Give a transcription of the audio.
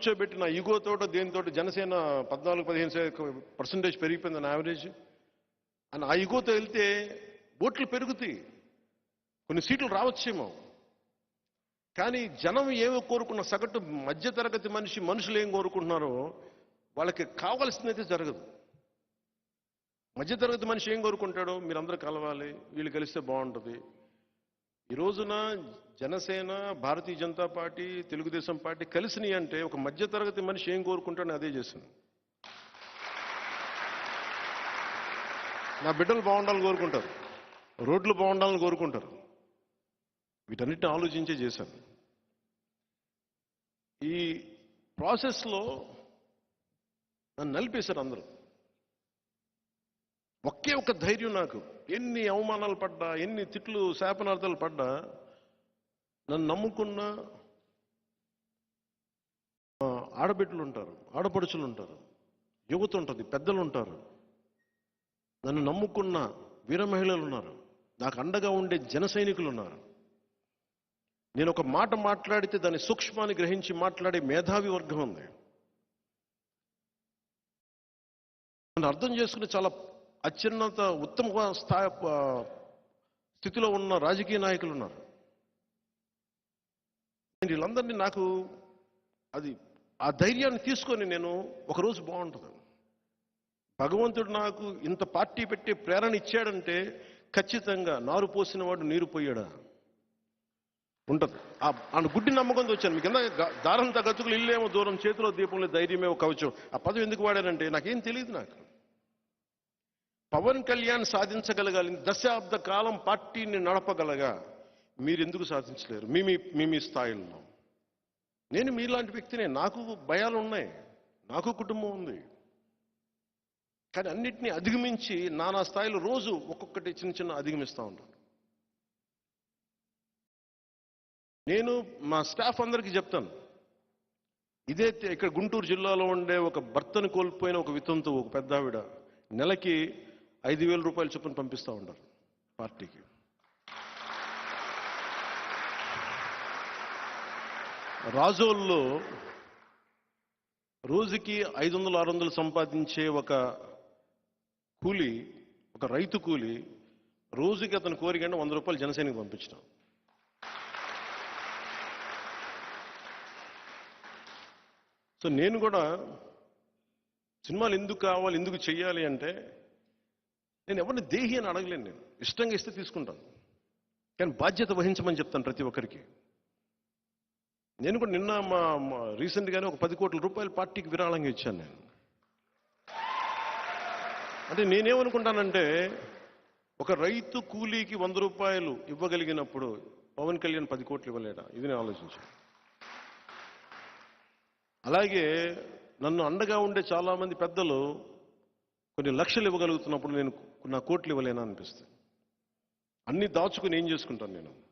కూర్చోబెట్టిన నా ఈగోతోటో జనసేన పద్నాలుగు పదిహేను పర్సంటేజ్ పెరిగిపోయింది నా యావరేజ్ అని ఆ ఈగోతో వెళ్తే ఓట్లు పెరుగుతాయి. కొన్ని సీట్లు రావచ్చేమో. కానీ జనం ఏమి కోరుకున్న సగటు మధ్యతరగతి మనిషి మనుషులు ఏం కోరుకుంటున్నారో వాళ్ళకి కావాల్సిందైతే జరగదు. మధ్యతరగతి మనిషి ఏం కోరుకుంటాడో? మీరందరూ కలవాలి వీళ్ళు కలిస్తే బాగుంటుంది. ఈ రోజున జనసేన భారతీయ జనతా పార్టీ తెలుగుదేశం పార్టీ కలిసినాయి అంటే ఒక మధ్యతరగతి మనిషి ఏం కోరుకుంటాడో అదే చేశాను నా బిడ్డలు బాగుండాలని కోరుకుంటారు. రోడ్లు బాగుండాలని కోరుకుంటారు. వీటన్నిటిని ఆలోచించే చేశాను. ఈ ప్రాసెస్లో నన్ను నలిపేశారు అందరూ. ఒకే ఒక ధైర్యం నాకు. ఎన్ని అవమానాలు పడ్డా ఎన్ని తిట్లు శాపనార్థాలు పడ్డా నన్ను నమ్ముకున్న ఆడబిడ్డలు ఉంటారు ఆడపడుచులు ఉంటారు యువత ఉంటుంది పెద్దలు ఉంటారు. నన్ను నమ్ముకున్న వీర మహిళలు ఉన్నారు. నాకు అండగా ఉండే జన సైనికులు ఉన్నారు. నేను ఒక మాట మాట్లాడితే దాని సూక్ష్మాన్ని గ్రహించి మాట్లాడే మేధావి వర్గం ఉంది. నన్ను అర్థం చేసుకుని చాలా అత్యున్నత ఉత్తమ స్థాయి స్థితిలో ఉన్న రాజకీయ నాయకులు ఉన్నారు. నేను వీళ్ళందరినీ నాకు అది ఆ ధైర్యాన్ని తీసుకొని నేను ఒకరోజు బాగుంటుంది. భగవంతుడు నాకు ఇంత పార్టీ పెట్టే ప్రేరణ ఇచ్చాడంటే ఖచ్చితంగా నారు పోసిన వాడు నీరు పోయాడా? ఉంటుంది. ఆ గుడ్డి నమ్మకంతో వచ్చాను మీకు కింద గ- దారంత గతుకులు ఇల్లేమో దూరం చేతిలో దీపంలో ధైర్యమేమో కవచం. ఆ పదవి ఎందుకు వాడానంటే నాకేం తెలియదు నాకు. పవన్ కళ్యాణ్ సాధించగలగాలి. దశాబ్ద కాలం పార్టీని నడపగలగా. మీరు ఎందుకు సాధించలేరు? మీ మీ మీ మీ స్థాయిలో. నేను మీలాంటి వ్యక్తినే. నాకు భయాలు ఉన్నాయి నాకు కుటుంబం ఉంది. కానీ అన్నిటినీ అధిగమించి నానా స్థాయిలో రోజు ఒక్కొక్కటి చిన్న చిన్న అధిగమిస్తూ ఉంటాను. నేను మా స్టాఫ్ అందరికీ చెప్తాను. ఇదైతే ఇక్కడ గుంటూరు జిల్లాలో ఉండే ఒక భర్తను కోల్పోయిన ఒక వితంతు ఒక పెద్ద ఆవిడ నెలకి ఐదు వేల రూపాయలు చొప్పున పంపిస్తూ ఉంటారు పార్టీకి. రాజోల్లో రోజుకి ఐదు వందలు ఆరు వందలు సంపాదించే ఒక కూలి ఒక రైతు కూలి రోజుకి అతను కోరికంటే వంద రూపాయలు జనసేనకి పంపించడం సో నేను కూడా సినిమాలు ఎందుకు కావాలి ఎందుకు చెయ్యాలి అంటే నేను ఎవరిని దేహి అని అడగలేను నేను. ఇష్టంగా ఇస్తే తీసుకుంటాను. కానీ బాధ్యత వహించమని చెప్తాను ప్రతి ఒక్కరికి. నేను కూడా నిన్న మా రీసెంట్గానే ఒక పది కోట్ల రూపాయలు పార్టీకి విరాళంగా ఇచ్చాను నేను. అంటే నేనేమనుకుంటానంటే ఒక రైతు కూలీకి వంద రూపాయలు ఇవ్వగలిగినప్పుడు పవన్ కళ్యాణ్ పది కోట్లు ఇవ్వలేడా? ఇది నేను ఆలోచించాను. అలాగే నన్ను అండగా ఉండే చాలామంది పెద్దలు కొన్ని లక్షలు ఇవ్వగలుగుతున్నప్పుడు నేను నా కోట్లు ఇవ్వలేనా అనిపిస్తుంది. అన్ని దాచుకుని ఏం చేసుకుంటాను నేను?